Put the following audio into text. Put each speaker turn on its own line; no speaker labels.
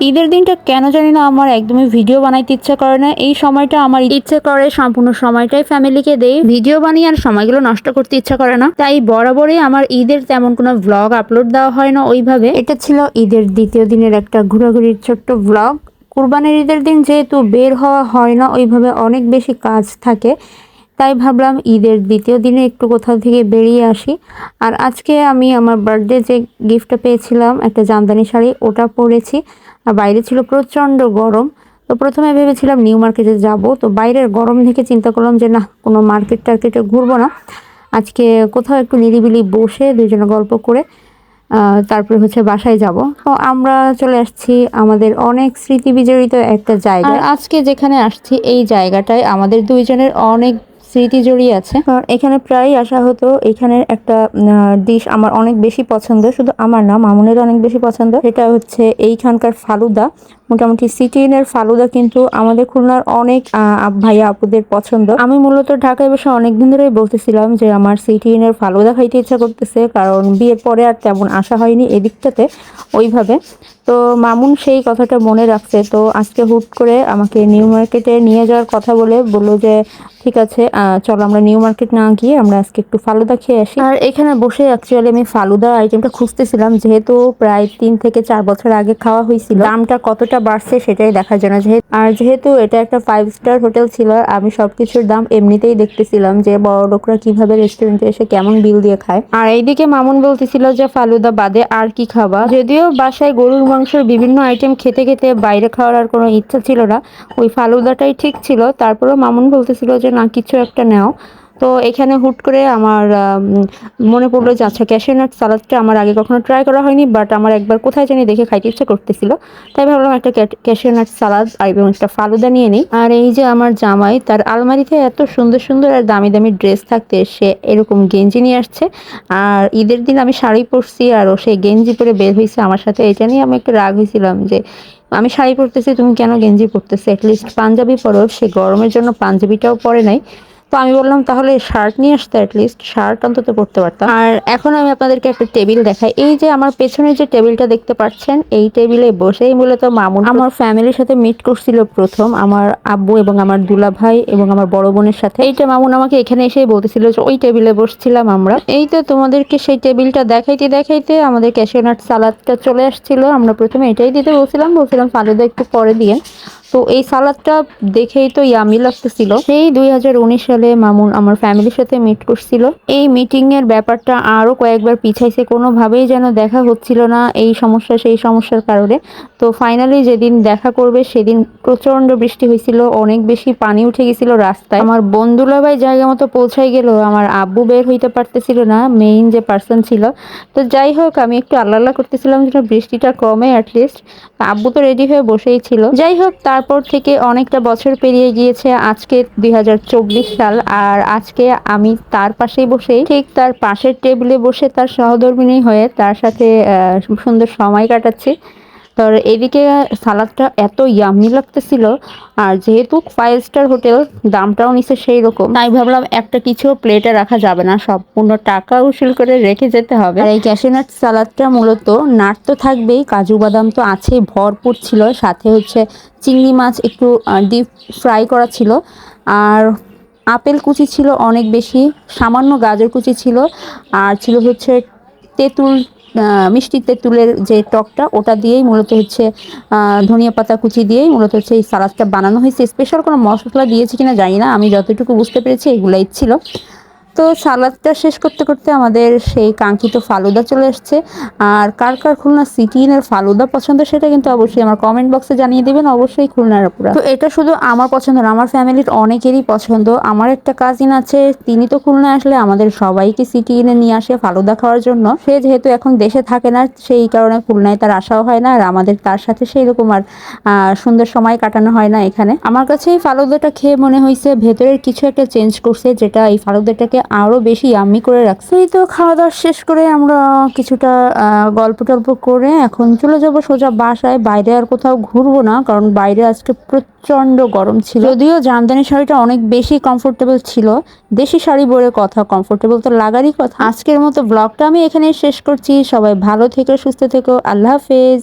ঈদের দিনটা কেন জানি না আমার একদমই ভিডিও বানাইতে ইচ্ছা করে না। এই সময়টা আমার ইচ্ছে করে, সম্পূর্ণ সময়টাই ফ্যামিলিকে দেই। ভিডিও বানিয়ে আর সময়গুলো নষ্ট করতে ইচ্ছা করে না। তাই বরাবরই আমার ঈদের তেমন কোনো ভ্লগ আপলোড দেওয়া হয় না ওইভাবে। এটা ছিল ঈদের দ্বিতীয় দিনের একটা ঘোরাঘুরির ছোট্ট ভ্লগ কুরবানির ঈদের দিন যেহেতু বের হওয়া হয় না, ওইভাবে অনেক বেশি কাজ থাকে। তাই ভাবলাম ঈদের দ্বিতীয় দিনে একটু কোথাও থেকে বেরিয়ে আসি। আর আজকে আমি আমার বার্থডে যে গিফটটা পেয়েছিলাম, একটা জামদানি শাড়ি, ওটা পরেছি। আর বাইরে ছিল প্রচণ্ড গরম। তো প্রথমে ভেবেছিলাম নিউ মার্কেটে যাব। তো বাইরের গরম দেখে চিন্তা করলাম যে, না, কোনো মার্কেট টার্কেটে ঘুরবো না। আজকে কোথাও একটু নিরিবিলি বসে দুজনে গল্প করে তারপরে হচ্ছে বাসায় যাব। তো আমরা চলে আসছি আমাদের অনেক স্মৃতি বিজড়িত একটা জায়গা আজকে যেখানে আসছি, এই জায়গাটায় আমাদের দুইজনের অনেক স্মৃতি জড়িয়ে আছে। কারণ এখানে প্রায় আসা হতো, এখানের একটা ডিশ আমার অনেক বেশি পছন্দ, শুধু আমার না মামুনের অনেক বেশি পছন্দ। সেটা হচ্ছে এইখানকার ফালুদা। মোটামুটি সিটিনের ফালুদা কিন্তু আমাদের খুলনার অনেক ভাইয়া আপুদের পছন্দ। আমি মূলত ঢাকায় বসে অনেকদিন ধরেই বলতেছিলাম যে আমার সিটিনের ফালুদা খাইতে ইচ্ছা করতেছে, কারণ বিয়ের পরে আর তেমন আসা হয়নি এদিকটাতে, ওইভাবে। তো মামুন সেই কথাটা মনে রাখছে। তো আজকে হুট করে আমাকে নিউ মার্কেটে নিয়ে যাওয়ার কথা বলে বলল যে, ঠিক আছে চলো আমরা নিউ মার্কেট না গিয়ে আমরা আজকে একটু ফালুদা খেয়ে আসি। আর এখানে বসে অ্যাকচুয়ালি আমি ফালুদা আইটেমটা খুঁজতেছিলাম। যেহেতু প্রায় তিন থেকে চার বছর আগে খাওয়া হয়েছিল, দামটা কতটা বাড়ছে সেটাই দেখার জন্য। যেহেতু আর যেহেতু এটা একটা ফাইভ স্টার হোটেল ছিল, আমি সবকিছুর দাম এমনিতেই দেখতেছিলাম যে, বড় লোকরা কীভাবে রেস্টুরেন্টে এসে কেমন বিল দিয়ে খায়। আর এইদিকে মামুন বলতেছিল যে, ফালুদা বাদে আর কি খাবা? যদিও বাসায় গরুর মাংসের বিভিন্ন আইটেম খেতে খেতে বাইরে খাওয়ার আর কোনো ইচ্ছা ছিল না। ওই ফালুদাটাই ঠিক ছিল। তারপরেও মামুন বলতেছিল যে, না, কিছু একটা নাও। তো এখানে হুট করে আমার মনে পড়ল যে আচ্ছা ক্যাশিয়ানাট সালাদটা আমার আগে কখনো ট্রাই করা হয়নি বাট আমার একবার কোথায় জানি দেখে খাইতে ইচ্ছা করতেছিল। তাই ভাবলাম একটা ক্যাশিয়ানাট সালাদ আর এবং একটা ফালুদা নিয়ে নিই। আর এই যে আমার জামাই, তার আলমারিতে এত সুন্দর সুন্দর আর দামি দামি ড্রেস থাকতে সে এরকম গেঞ্জি নিয়ে আসছে। আর ঈদের দিন আমি শাড়ি পরছি আর সে গেঞ্জি পরে বের হয়েছে আমার সাথে। এটা নিয়ে আমি একটু রাগ হয়েছিলাম যে, আমি শাড়ি পরতেছি, তুমি কেন গেঞ্জি পরতেছো? অ্যাটলিস্ট পাঞ্জাবি পরো, সে গরমের জন্য পাঞ্জাবিটাও পরে নাই। তো আমি বললাম, তাহলে শার্ট নিয়ে আসতে অ্যাটলিস্ট শার্ট অন্তত পরতে পারতাম। আর এখন আমি আপনাদেরকে একটা টেবিল দেখাই। এই যে আমার পেছনে যে টেবিলটা দেখতে পাচ্ছেন, এই টেবিলে বসেই মূলত মামুন আমার ফ্যামিলির সাথে মিট করছিল প্রথম, আমার আব্বু এবং আমার দুলা ভাই এবং আমার বড় বোনের সাথে। এইটা মামুন আমাকে এখানে এসেই বলতেছিল যে, ওই টেবিলে বসছিলাম আমরা। এই তো তোমাদেরকে সেই টেবিলটা দেখাইতে দেখাইতে আমাদের ক্যাশিয়ানাট সালাদটা চলে আসছিল। আমরা প্রথমে এটাই দিতে বলছিলাম বলছিলাম, ফালুদা একটু পরে দিয়ে তো এই সালাদটা দেখেই তো ইয়ামি লাগতেছিল। সেই দু হাজার উনিশ সালে মামুন আমার ফ্যামিলির সাথে মিট করছিল। এই মিটিং এর ব্যাপারটা আরও কয়েকবার পিছাইছে, কোনোভাবেই যেন দেখা হচ্ছিল না এই সমস্যা, সেই সমস্যার কারণে। তো ফাইনালি যেদিন দেখা করবে, সেদিন প্রচণ্ড বৃষ্টি হয়েছিল, অনেক বেশি পানি উঠে গেছিল রাস্তায়। আমার বন্ধুলা ভাই জায়গা মতো পৌঁছাই গেল, আমার আব্বু বের হইতে পারতেছিল না মেইন যে পার্সন ছিল। তো যাই হোক, আমি একটু আল্লাহ করতেছিলাম যেন বৃষ্টিটা কমে অ্যাটলিস্ট আব্বু তো রেডি হয়ে বসেই ছিল। যাই হোক তারপর থেকে অনেকটা বছর পেরিয়ে গিয়েছে আজকে দুই হাজার চব্বিশ সাল, আর আজকে আমি তার পাশেই বসে ঠিক তার পাশের টেবিলে বসে তার সহধর্মিনী হয়ে তার সাথে সুন্দর সময় কাটাচ্ছি। তো এদিকে সালাদটা এত ইয়ামি লাগতেছিল আর যেহেতু ফাইভ স্টার হোটেল দামটাও নিচে সেই রকম তাই ভাবলাম একটা কিছু প্লেটে রাখা যাবে না সম্পূর্ণ টাকা উসুল করে রেখে যেতে হবে। আর এই ক্যাশিনাট সালাদটা মূলত নাট তো থাকবেই কাজু বাদাম তো আছেই ভরপুর ছিল সাথে হচ্ছে চিংড়ি মাছ একটু ডিপ ফ্রাই করা ছিল। আর আপেল কুচি ছিল অনেক বেশি সামান্য গাজর কুচি ছিল আর ছিল হচ্ছে তেঁতুল আহ, মিষ্টি তেঁতুলের যে টকটা ওটা দিয়েই মূলত হচ্ছে ধনিয়া পাতা কুচি দিয়েই মূলত হচ্ছে এই সালাদটা বানানো হয়েছে। স্পেশাল কোনো মশলা দিয়েছে কিনা জানি না আমি যতটুকু বুঝতে পেরেছি এগুলাই ছিল। তো সালাদটা শেষ করতে করতে আমাদের সেই কাঙ্ক্ষিত ফালুদা চলে আসছে। আর কার কার খুলনা সিটিনের ফালুদা পছন্দ সেটা কিন্তু অবশ্যই আমার কমেন্ট বক্সে জানিয়ে দেবেন, অবশ্যই খুলনার আপুরা। তো এটা শুধু আমার পছন্দ না, আমার ফ্যামিলির অনেকেরই পছন্দ। আমার একটা কাজিন আছে, তিনি তো খুলনা আসলে আমাদের সবাইকে সিটি ইনে নিয়ে আসে ফালুদা খাওয়ার জন্য। সে যেহেতু এখন দেশে থাকে না, সেই কারণে খুলনায় তার আসাও হয় না, আর আমাদের তার সাথে সেই রকম আর সুন্দর সময় কাটানো হয় না এখানে। আমার কাছে এই ফালুদাটা খেয়ে মনে হয়েছে ভেতরের কিছু একটা চেঞ্জ করছে, যেটা এই ফালুদাটাকে আরও বেশি আমি করে রাখছি। এই তো খাওয়া দাওয়া শেষ করে আমরা কিছুটা গল্প টল্প করে এখন চলে যাব সোজা বাসায়। বাইরে আর কোথাও ঘুরবো না, কারণ বাইরে আজকে প্রচণ্ড গরম ছিল। যদিও জামদানি শাড়িটা অনেক বেশি কমফোর্টেবল ছিল। দেশি শাড়ি পরে কথা কমফোর্টেবল তো লাগারই কথা। আজকের মতো ব্লগটা আমি এখানে শেষ করছি। সবাই ভালো থেকো, সুস্থ থেকো। আল্লাহ হাফেজ।